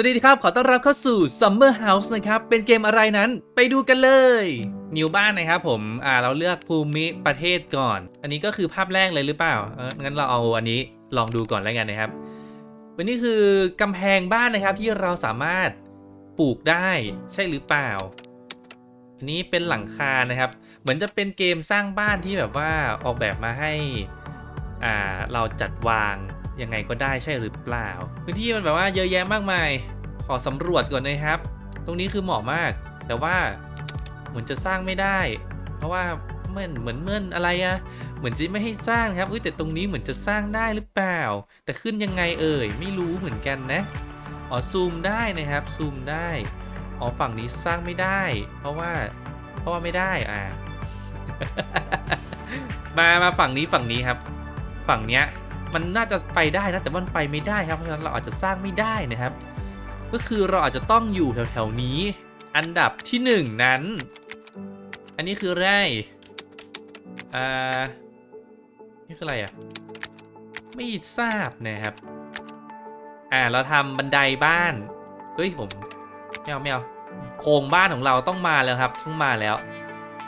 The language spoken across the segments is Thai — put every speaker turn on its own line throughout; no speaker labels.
สวัสดีครับ ขอต้อนรับเข้าสู่ Summer House นะครับ เป็นเกมอะไรนั้นไปดูกันเลย นิวบ้านนะครับผม อ่า เราเลือกภูมิประเทศก่อน อันนี้ก็คือภาพแรกเลยหรือเปล่า เออ งั้นเราเอาอันนี้ลองดูก่อนแล้วกันนะครับ วันนี้คือกำแพงบ้านนะครับที่เราสามารถปลูกได้ใช่หรือเปล่า อันนี้เป็นหลังคานะครับ เหมือนจะเป็นเกมสร้างบ้านที่แบบว่าออกแบบมาให้ อ่า เราจัดวาง ยังไงก็ได้ใช่หรือเปล่า พื้นที่มันแบบว่าเยอะแยะมากมาย ขอสำรวจก่อนนะครับ ตรงนี้คือเหมาะมาก แต่ว่าเหมือนจะสร้างไม่ได้ เพราะว่าเหมือนเหมือนเมื่อนอะไรอะเหมือนจะไม่ให้สร้างครับอุ้ยแต่ตรงนี้เหมือนจะสร้างได้หรือเปล่า แต่ขึ้นยังไงเอ่ย ไม่รู้เหมือนกันนะ อ๋อซูมได้นะครับ ซูมได้ อ๋อฝั่งนี้สร้างไม่ได้ เพราะว่า เพราะว่าไม่ได้อ่ามา มาฝั่งนี้ฝั่งนี้ครับ ฝั่งเนี้ย มันน่าจะไปได้นะแต่วันไปไม่ได้ครับเพราะฉะนั้นเราอาจจะสร้างไม่ได้นะครับ ก็คือเราอาจจะต้องอยู่แถวๆนี้ อันดับที่หนึ่งนั้น อันนี้คืออะไรอ่านี่คืออะไรอะไม่ทราบนะครับ อ่าเราทำบันไดบ้านเฮ้ยผมไม่เอาไม่เอาโครงบ้านของเราต้องมาแล้วครับต้องมาแล้ว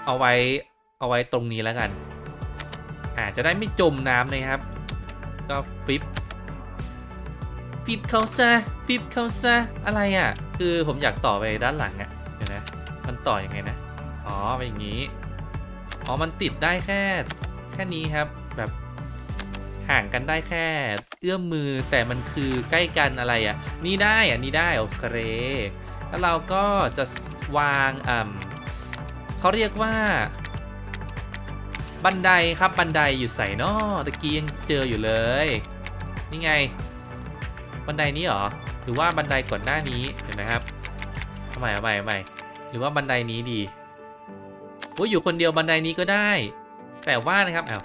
เอาไว้เอาไว้ตรงนี้แล้วกัน อ่าจะได้ไม่จมน้ำนะครับ ก็ฟิปฟิปเขาซะฟิปเขาซะอะไรอะ คือผมอยากต่อไปด้านหลังอะเดี๋ยวนะมันต่ออยังไงนะอ๋อเป็นอย่างนี้อ๋อมันติดได้แค่แค่นี้ครับแบบห่างกันได้แค่เอื้อมมือแต่มันคือใกล้กันอะไรอะ นี่ได้อะนี่ได้โอเคแล้วเราก็จะวางอ่าเขาเรียกว่า บันไดครับบันไดอยู่ใส่นอตะกี้ยังเจออยู่เลย นี่ไง บันไดนี้หรอ หรือว่าบันไดก่อนหน้านี้เห็นไหมครับทำไมเอาใหม่เอาใหม่หรือว่าบันไดนี้ดีโอ้ยอยู่คนเดียวบันไดนี้ก็ได้ แต่ว่านะครับเอ้า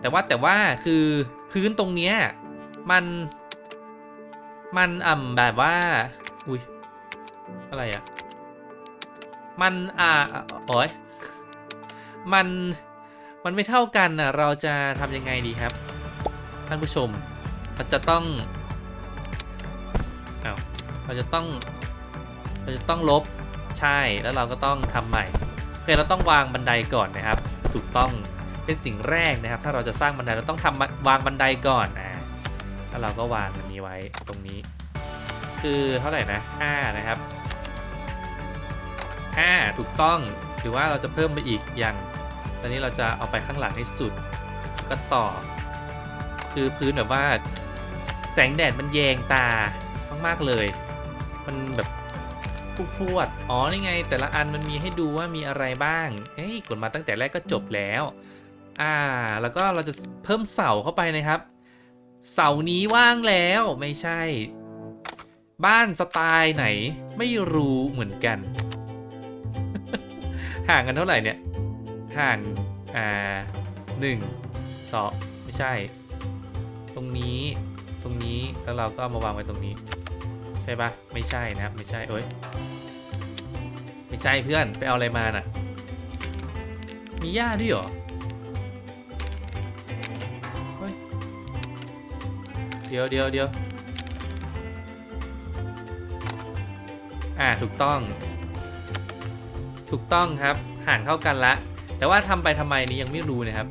แต่ว่าแต่ว่าคือพื้นตรงเนี้ยมัน มันอ่ำแบบว่า อุ้ยอะไรอะมันอ่าโอ้ย มันมันไม่เท่ากันนะเราจะทำยังไงดีครับ ท่านผู้ชมเราจะต้องอาเราจะต้อง เราจะต้องลบใช่แล้วเราก็ต้องทำใหม่โอเคเราต้องวางบันไดก่อนนะครับ ถูกต้องเป็นสิ่งแรกนะครับ ถ้าเราจะสร้างบันไดเราต้องทำวางบันไดก่อนนะแล้วเราก็วางอันนี้ไว้ตรงนี้ คือเท่าไหร่นะ5นะครับ5ถูกต้องหรือว่าเราจะเพิ่มไปอีกอย่าง ตอนนี้เราจะเอาไปข้างหลังให้สุด ก็ต่อ คือพื้นแบบว่า แสงแดดมันแยงตามากๆเลย มันแบบพุพวด อ๋อ นี่ไง แต่ละอันมันมีให้ดูว่ามีอะไรบ้าง เฮ้ย กดมาตั้งแต่แรกก็จบแล้ว อ่า แล้วก็เราจะเพิ่มเสาเข้าไปนะครับ เสานี้ว่างแล้ว ไม่ใช่ บ้านสไตล์ไหน ไม่รู้เหมือนกัน ห่างกันเท่าไหร่เนี่ย ห่างอ่าหนึ่งสองไม่ใช่ ตรงนี้ตรงนี้แล้วเราก็มาวางไว้ตรงนี้ ใช่ปะไม่ใช่นะครับไม่ใช่เอ้ยไม่ใช่เพื่อนไปเอาอะไรมาน่ะ มีหญ้าด้วยเหรอเฮ้ยเดี๋ยวเดี๋ยวเดี๋ยวอ่าถูกต้อง ถูกต้องครับ ห่างเท่ากันละ แต่ว่าทำไปทำไมนี้ยังไม่รู้นะครับ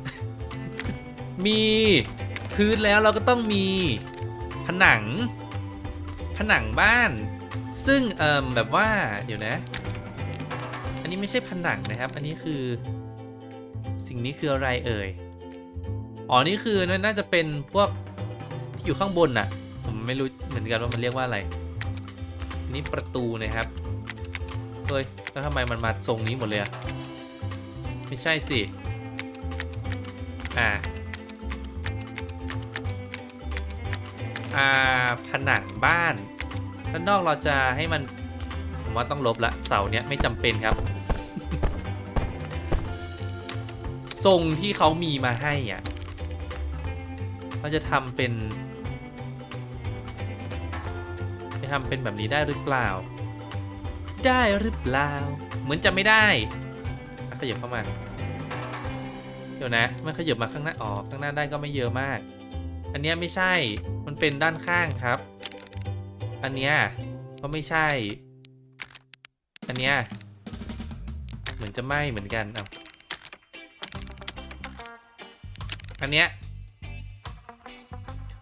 มีพื้นแล้วเราก็ต้องมีผนัง ผนังบ้าน ซึ่งเอ่มแบบว่าเดี๋ยวนะ อันนี้ไม่ใช่ผนังนะครับ อันนี้คือ สิ่งนี้คืออะไรเอ่ยอ๋อนี่คือน่าจะเป็นพวกที่อยู่ข้างบนน่ะ ผมไม่รู้เหมือนกันว่ามันเรียกว่าอะไรนนี้ประตูนะครับเฮ้ยแล้วทำไมมันมาทรงนี้หมดเลยอะ ไม่ใช่สิ อ่า อ่า ผนังบ้านด้านนอกเราจะให้มัน ผมว่าต้องลบละ เสาเนี้ยไม่จำเป็นครับ ทรงที่เขามีมาให้อะ เราจะทำเป็น จะทำเป็นแบบนี้ได้หรือเปล่า ได้หรือเปล่า เหมือนจะไม่ได้ ขยับเข้ามา เดี๋ยวนะ มันขยับมาข้างหน้าอ๋อข้างหน้าได้ก็ไม่เยอะมาก อันเนี้ยไม่ใช่ มันเป็นด้านข้างครับ อันเนี้ยก็ไม่ใช่ อันเนี้ยเหมือนจะไม่เหมือนกันเอาอันเนี้ย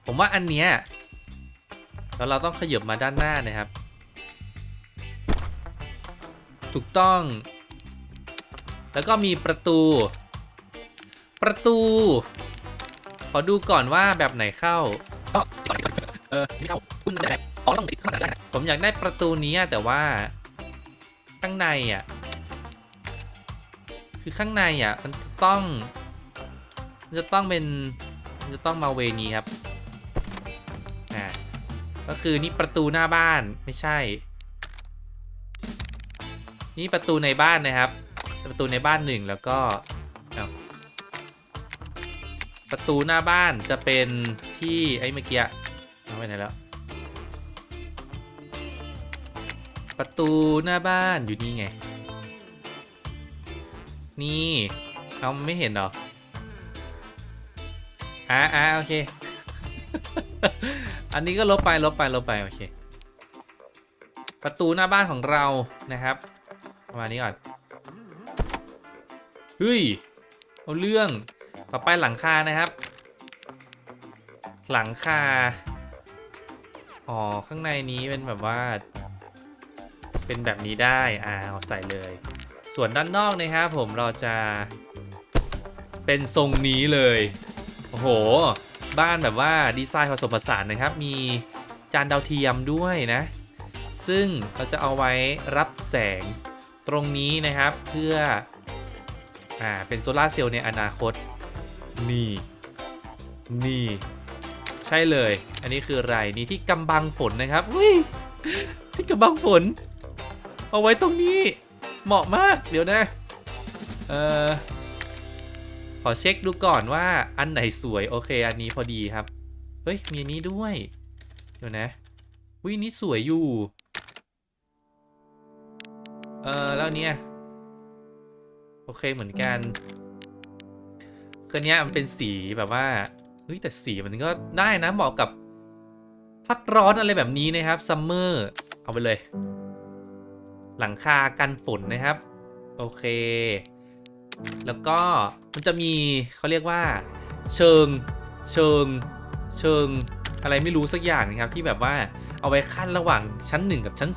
ผมว่าอันเนี้ยแล้วเราต้องขยับมาด้านหน้านะครับ ถูกต้อง แล้วก็มีประตู ประตู ขอดูก่อนว่าแบบไหนเข้า
เออไม่เข้าคุณทำอะไรอ๋อต้องติดข้างหลังได้น
ผมอยากได้ประตูนี้แต่ว่า ข้างในอะ คือข้างในอะ มันจะต้องมันจะต้องเป็นมันจะต้องมาเวนี้ครับอ่าก็คือนี่ประตูหน้าบ้านไม่ใช่ นี่ประตูในบ้านนะครับ ประตูในบ้านหนึ่งแล้วก็ประตูหน้าบ้านจะเป็นที่ไอ้เมื่อกี้เอาไปไหนแล้ว ประตูหน้าบ้านอยู่นี่ไง นี่เอาไม่เห็นหรออ่าอ่าโอเค อันนี้ก็ลบไปลบไปลบไปโอเค ประตูหน้าบ้านของเรานะครับประมาณนี้ก่อน เฮ้ย เอาเรื่อง ต่อไปหลังคานะครับ หลังคา อ๋อ ข้างในนี้เป็นแบบว่า เป็นแบบนี้ได้ อ่าเอาใส่เลย ส่วนด้านนอกนะครับผมเราจะเป็นทรงนี้เลย โอ้โห บ้านแบบว่าดีไซน์ผสมผสานนะครับ มีจานดาวเทียมด้วยนะ ซึ่งเราจะเอาไว้รับแสงตรงนี้นะครับเพื่อ อ่า เป็นโซลาร์เซลล์ในอนาคต นี่ นี่ ใช่เลย อันนี้คืออะไรนี่ที่กำบังฝนนะครับอุ้ยที่กำบังฝน เอาไว้ตรงนี้ เหมาะมาก เดี๋ยวนะ เอ่อ ขอเช็คดูก่อนว่าอันไหนสวย โอเค อันนี้พอดีครับ เฮ้ย มีอันนี้ด้วย เดี๋ยวนะวินี้สวยอยู่ เออแล้วเนี้ย โอเคเหมือนกันคือเนี้ยมันเป็นสีแบบว่าเฮ้ยแต่สีมันก็ได้นะเหมาะกับพักร้อนอะไรแบบนี้นะครับซัมเมอร์เอาไปเลย หลังคากันฝนนะครับ โอเค แล้วก็มันจะมีเขาเรียกว่า เชิงเชิงเชิงอะไรไม่รู้สักอย่างนะครับ ที่แบบว่าเอาไว้ขั้นระหว่างชั้น 1 กับชั้น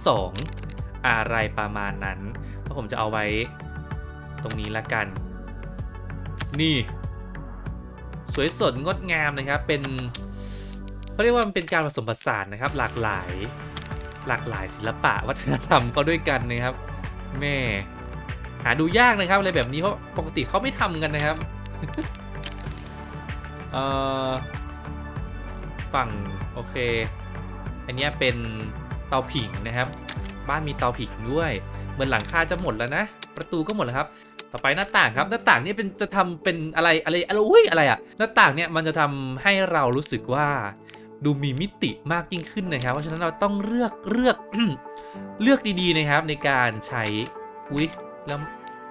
2 อะไรประมาณนั้นก็ผมจะเอาไว้ ตรงนี้ละกัน นี่ สวยสดงดงามนะครับ เป็นเขาเรียกว่ามันเป็นการผสมผสานนะครับ หลากหลาย หลากหลายศิลปะวัฒนธรรมก็ด้วยกันนะครับ แม่หาดูยากนะครับอะไรแบบนี้เพราะปกติเขาไม่ทำกันนะครับเอ่อฝั่งโอเค อันนี้เป็นเตาผิงนะครับ บ้านมีเตาผิงด้วย เหมือนหลังคาจะหมดแล้วนะ ประตูก็หมดแล้วครับ ต่อไปหน้าต่างครับหน้าต่างนี่เป็นจะทำเป็นอะไรอะไรอะไรอุ้ยอะไรอะหน้าต่างเนี่ยมันจะทำให้เรารู้สึกว่าดูมีมิติมากยิ่งขึ้นนะครับ เพราะฉะนั้นเราต้องเลือกเลือกเลือกดีๆนะครับในการใช้อุ้ยแล้ว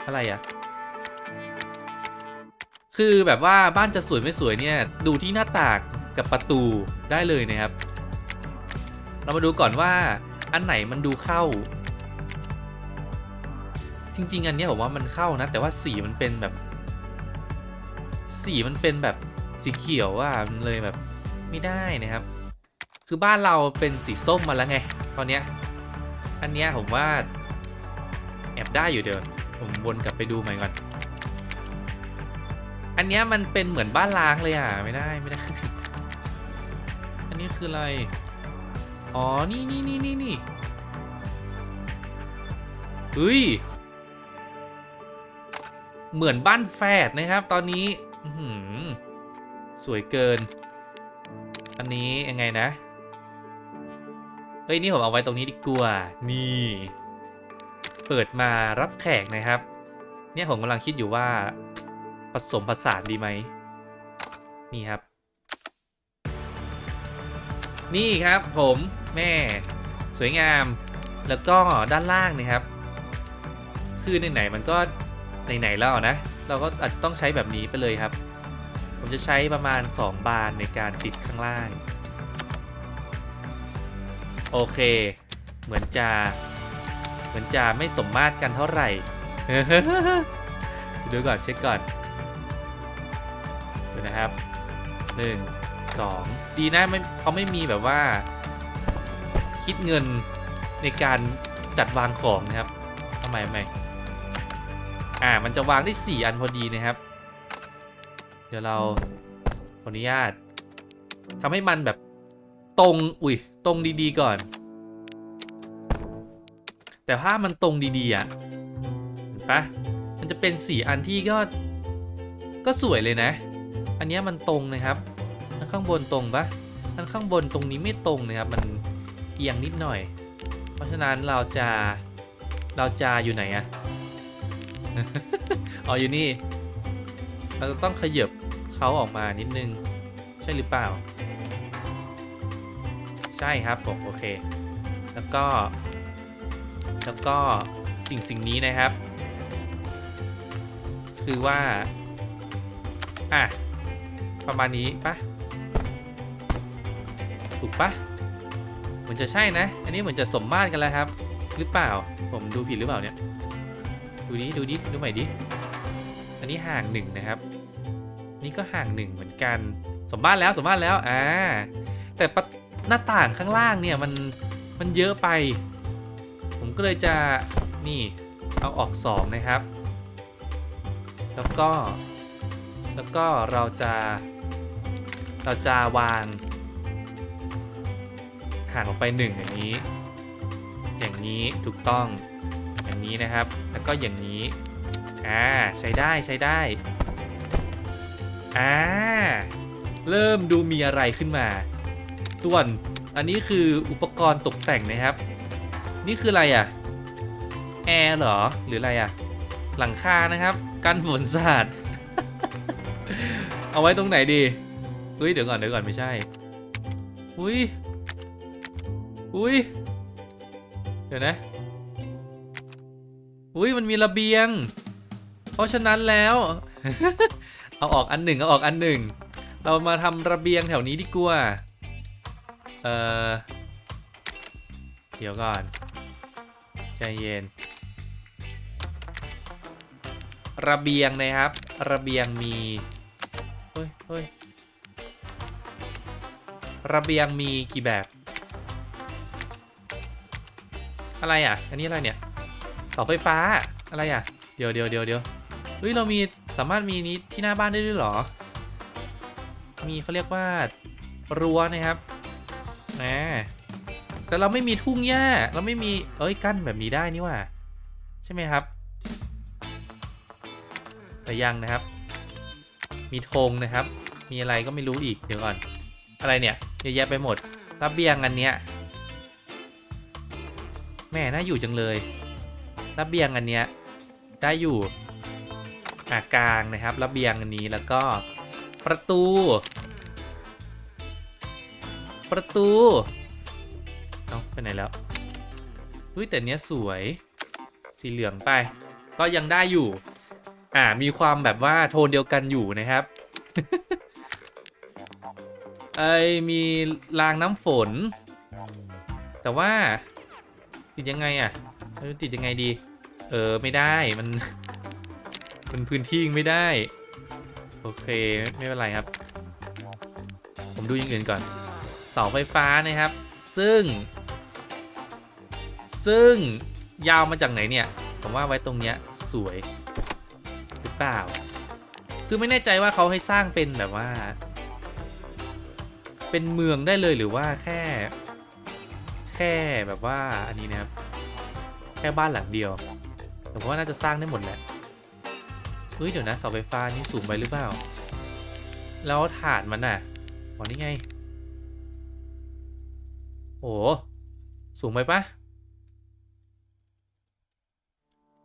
อะไรอะคือแบบว่าบ้านจะสวยไม่สวยเนี่ยดูที่หน้าต่างกับประตูได้เลยนะครับ เรามาดูก่อนว่าอันไหนมันดูเข้า จริง ๆ อันนี้ผมว่ามันเข้านะ แต่ว่าสีมันเป็นแบบ สีมันเป็นแบบสีเขียวอะมันเลยแบบไม่ได้นะครับ คือบ้านเราเป็นสีส้มมาแล้วไงตอนเนี้ยอันเนี้ยผมว่าแอบได้อยู่เดี๋ยวผมวนกลับไปดูใหม่ก่อน อันเนี้ยมันเป็นเหมือนบ้านล้างเลยอะไม่ได้ไม่ได้ อันนี้คืออะไร อ๋อ นี่นี่นี่นี่นี่เฮ้ย เหมือนบ้านแฝดนะครับ ตอนนี้สวยเกิน อันนี้ยังไงนะ เฮ้ย นี่ผมเอาไว้ตรงนี้ดีกว่า นี่ เปิดมารับแขกนะครับ เนี่ยผมกำลังคิดอยู่ว่า ผสมผสานดีไหม นี่ครับ นี่ครับผมแม่ สวยงาม แล้วก็ด้านล่างนะครับ คือไหนๆมันก็ ไหนๆแล้วนะ เราก็อาจจะต้องใช้แบบนี้ไปเลยครับ ผมจะใช้ประมาณ 2 บานในการติดข้างล่าง โอเค เหมือนจะ เหมือนจะไม่สมมาตรกันเท่าไหร่ ดูก่อนเช็คก่อน ดูนะครับหนึ่งสองดีนะไม่เขาไม่มีแบบว่า คิดเงินในการจัดวางของนะครับทำไมทำไม อ่า มันจะวางได้ 4 อันพอดีนะครับ เดี๋ยวเราขออนุญาตทำให้มันแบบตรง อุ้ย ตรงดีๆก่อน แต่ถ้ามันตรงดีๆอะ เห็นปะมันจะเป็นสีอันที่ก็ก็สวยเลยนะ อันนี้มันตรงนะครับอันข้างบนตรงปะอันข้างบนตรงนี้ไม่ตรงนะครับ มันเอียงนิดหน่อย เพราะฉะนั้นเราจะเราจะอยู่ไหนอะ อ๋ออยู่นี่ เราจะต้องขยับเขาออกมานิดนึง ใช่หรือเปล่า ใช่ครับผมโอเค แล้วก็ แล้วก็สิ่งสิ่งนี้นะครับ คือว่า อะ ประมาณนี้ปะถูกปะเหมือนจะใช่นะ อันนี้เหมือนจะสมมาตรกันแล้วครับ หรือเปล่า ผมดูผิดหรือเปล่าเนี่ย ดูดิดูดิดูใหม่ดิ อันนี้ห่างหนึ่งนะครับ นี่ก็ห่างหนึ่งเหมือนกัน สมมาตรแล้วสมมาตรแล้วอ่าแต่ปะหน้าต่างข้างล่างเนี่ยมันมันเยอะไป ผมก็เลยจะนี่เอาออก2นะครับ แล้วก็ แล้วก็เราจะเราจะวางห่างออกไป1อย่างนี้ อย่างนี้ถูกต้อง อย่างนี้นะครับ แล้วก็อย่างนี้ อ่า ใช้ได้ใช้ได้ อ่า เริ่มดูมีอะไรขึ้นมา ส่วนอันนี้คืออุปกรณ์ตกแต่งนะครับ นี่คืออะไรอะ แอร์เหรอ หรืออะไรอะ หลังคานะครับ กันฝนสาด เอาไว้ตรงไหนดี เฮ้ย เดี๋ยวก่อนเดี๋ยวก่อนไม่ใช่ อุ้ย อุ้ย เดี๋ยวนะ อุ้ยมันมีระเบียง เพราะฉะนั้นแล้ว เอาออกอันหนึ่งเอาออกอันหนึ่ง เรามาทำระเบียงแถวนี้ดีกว่า เออเดี๋ยวก่อน ใจเย็น ระเบียงนะครับ ระเบียงมีเฮ้ยเฮ้ยระเบียงมีกี่แบบ อะไรอะ อันนี้อะไรเนี่ย เสาไฟฟ้าอะไรอะ เดี๋ยวเดี๋ยวเดี๋ยวเดี๋ยวเฮ้ยเรามีสามารถมีนี้ที่หน้าบ้านได้ด้วยหรอ มีเขาเรียกว่ารั้วนะครับนะแต่เราไม่มีทุ่งหญ้าเราไม่มีเอ้ยกั้นแบบนี้ได้นี่ว่า ใช่ไหมครับแต่ยังนะครับ มีธงนะครับ มีอะไรก็ไม่รู้อีกเดี๋ยวก่อน อะไรเนี่ยเยอะแยะไปหมดระเบียงอันเนี้ยแม่น่าอยู่จังเลย ระเบียงอันเนี้ยได้อยู่อากลางนะครับระเบียงอันนี้แล้วก็ประตู ประตูเอาไปไหนแล้วอุ้ยแต่เนี้ยสวยสีเหลืองไป ก็ยังได้อยู่ อ่ามีความแบบว่าโทนเดียวกันอยู่นะครับไอมีรางน้ำฝน แต่ว่าติดยังไงอะ เออติดยังไงดี เออไม่ได้มันมันพื้นที่ไม่ได้ โอเคไม่เป็นไรครับ ผมดูอย่างอื่นก่อน เสาไฟฟ้านะครับ ซึ่ง ซึ่งยาวมาจากไหนเนี่ย ผมว่าไว้ตรงเนี้ยสวยหรือเปล่า คือไม่แน่ใจว่าเขาให้สร้างเป็นแบบว่า เป็นเมืองได้เลยหรือว่าแค่ แค่แบบว่าอันนี้นะครับ ค่บ้านหลังเดียวแต่ผมว่าน่าจะสร้างได้หมดแหละเฮ้ยเดี๋ยวนะเสาไฟฟ้านี่สูงไปหรือเปล่า แล้วฐานมันอะอ๋อนี่ไง โอ้สูงไปปะ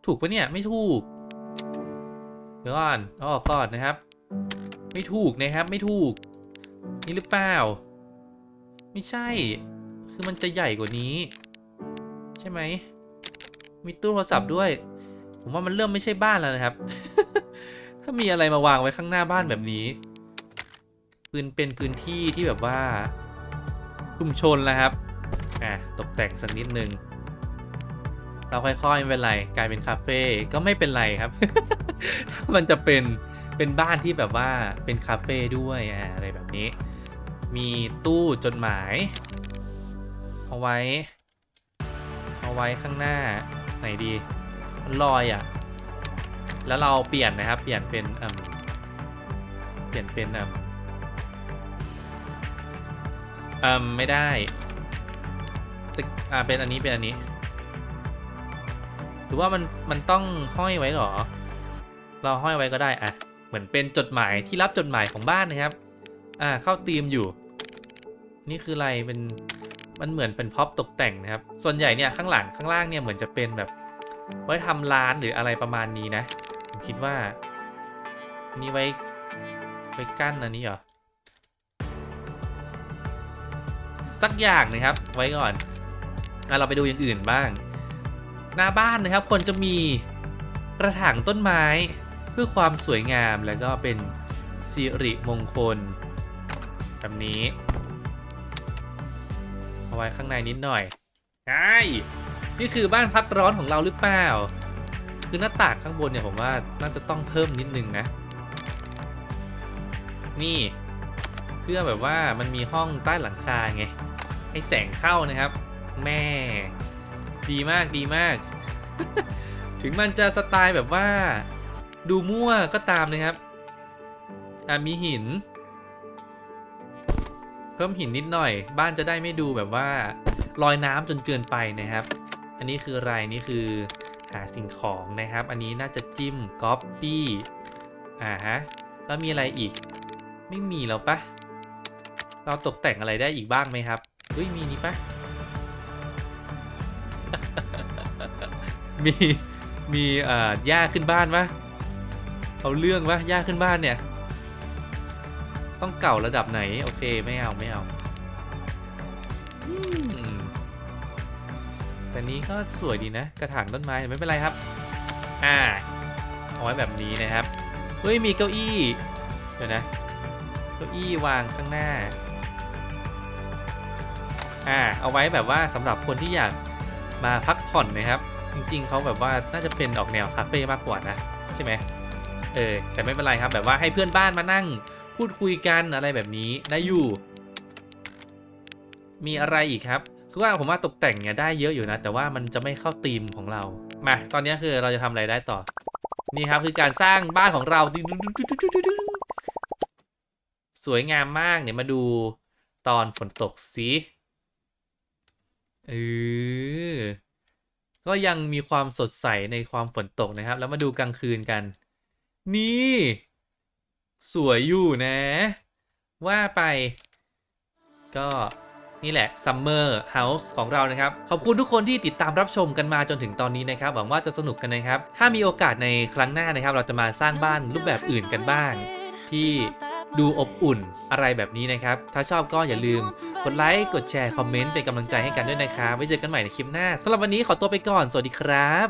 ถูกปะเนี่ยไม่ถูก เดี๋ยวก่อนอาอกก่อนนะครับ ไม่ถูกนะครับไม่ถูก นี่หรือเปล่า ไม่ใช่ คือมันจะใหญ่กว่านี้ ใช่ไหม มีตู้โทรศัพท์ด้วย ผมว่ามันเริ่มไม่ใช่บ้านแล้วนะครับ ถ้ามีอะไรมาวางไว้ข้างหน้าบ้านแบบนี้พื้นเป็นพื้นที่ที่แบบว่าชุมชนแล้วครับอะตกแต่งสักนิดนึง เราค่อยๆไม่เป็นไรกลายเป็นคาเฟ่ก็ไม่เป็นไรครับ มันจะเป็นเป็นบ้านที่แบบว่าเป็นคาเฟ่ด้วยอะอะไรแบบนี้ มีตู้จดหมาย เอาไว้ เอาไว้ข้างหน้า ไหนดีมันลอยอะ แล้วเราเปลี่ยนนะครับ เปลี่ยนเป็นเอ่มเปลี่ยนเป็นเอ่มเอ่มไม่ได้ตึกอ่าเป็นอันนี้เป็นอันนี้ หรือว่ามันมันต้องห้อยไว้หรอ เราห้อยไว้ก็ได้อะเหมือนเป็นจดหมายที่รับจดหมายของบ้านนะครับ อ่าเข้าธีมอยู่ นี่คืออะไรเป็น มันเหมือนเป็นพ็อปตกแต่งนะครับ ส่วนใหญ่เนี่ยข้างหลังข้างล่างเนี่ยเหมือนจะเป็นแบบไว้ทำร้านหรืออะไรประมาณนี้นะ ผมคิดว่าอันนี้ไว้ไว้กั้นอันนี้เหรอ สักอย่างนะครับ ไว้ก่อนอเราไปดูอย่างอื่นบ้าง หน้าบ้านนะครับคนจะมีกระถางต้นไม้เพื่อความสวยงามแล้วก็เป็นสิริมงคลแบบนี้ เอาไว้ข้างในนิดหน่อยใช่นี่คือบ้านพักร้อนของเราหรือเปล่า คือหน้าต่างข้างบนเนี่ยผมว่าน่าจะต้องเพิ่มนิดนึงนะ นี่ เพื่อแบบว่ามันมีห้องใต้หลังคาไง ให้แสงเข้านะครับ แม่ ดีมากดีมาก ถึงมันจะสไตล์แบบว่า ดูมั่วก็ตามนะครับ อะมีหิน เพิ่มหินนิดหน่อย บ้านจะได้ไม่ดูแบบว่าลอยน้ำจนเกินไปนะครับ อันนี้คืออะไรนี่คือหาสิ่งของนะครับ อันนี้น่าจะจิ้มก๊อปปี้อ่าฮะแล้วมีอะไรอีก ไม่มีแล้วปะเราตกแต่งอะไรได้อีกบ้างไหมครับเฮ้ยมีนี่ปะมีมีเอ่อหญ้าขึ้นบ้านปะเอาเรื่องปะหญ้าขึ้นบ้านเนี่ย ต้องเก่าระดับไหน โอเคไม่เอาไม่เอาแต่นี้ก็สวยดีนะ กระถางต้นไม้ไม่เป็นไรครับ อ่าเอาไว้แบบนี้นะครับ เฮ้ยมีเก้าอี้เดี๋ยวนะเก้าอี้วางข้างหน้า อ่า เอาไว้แบบว่าสำหรับคนที่อยากมาพักผ่อนนะครับ จริง ๆเขาแบบว่าน่าจะเป็นออกแนวคาเฟ่มากกว่านะ ใช่ไหมเออแต่ไม่เป็นไรครับแบบว่าให้เพื่อนบ้านมานั่ง พูดคุยกันอะไรแบบนี้ได้อยู่ มีอะไรอีกครับคือว่าผมว่าตกแต่งเนี่ยได้เยอะอยู่นะ แต่ว่ามันจะไม่เข้าธีมของเรา มา ตอนนี้คือเราจะทำอะไรได้ต่อ นี่ครับคือการสร้างบ้านของเรา สวยงามมากเนี่ยมาดูตอนฝนตกสิเออก็ยังมีความสดใสในความฝนตกนะครับ แล้วมาดูกลางคืนกัน นี่ สวยอยู่นะ ว่าไป ก็นี่แหละ Summer House ของเรานะครับ ขอบคุณทุกคนที่ติดตามรับชมกันมาจนถึงตอนนี้นะครับ หวังว่าจะสนุกกันนะครับ ถ้ามีโอกาสในครั้งหน้านะครับ เราจะมาสร้างบ้านรูปแบบอื่นกันบ้าง ที่ดูอบอุ่นอะไรแบบนี้นะครับ ถ้าชอบก็อย่าลืม กดไลค์ กดแชร์ คอมเมนต์เป็นกำลังใจให้กันด้วยนะครับ ไว้เจอกันใหม่ในคลิปหน้าสำหรับวันนี้ขอตัวไปก่อน สวัสดีครับ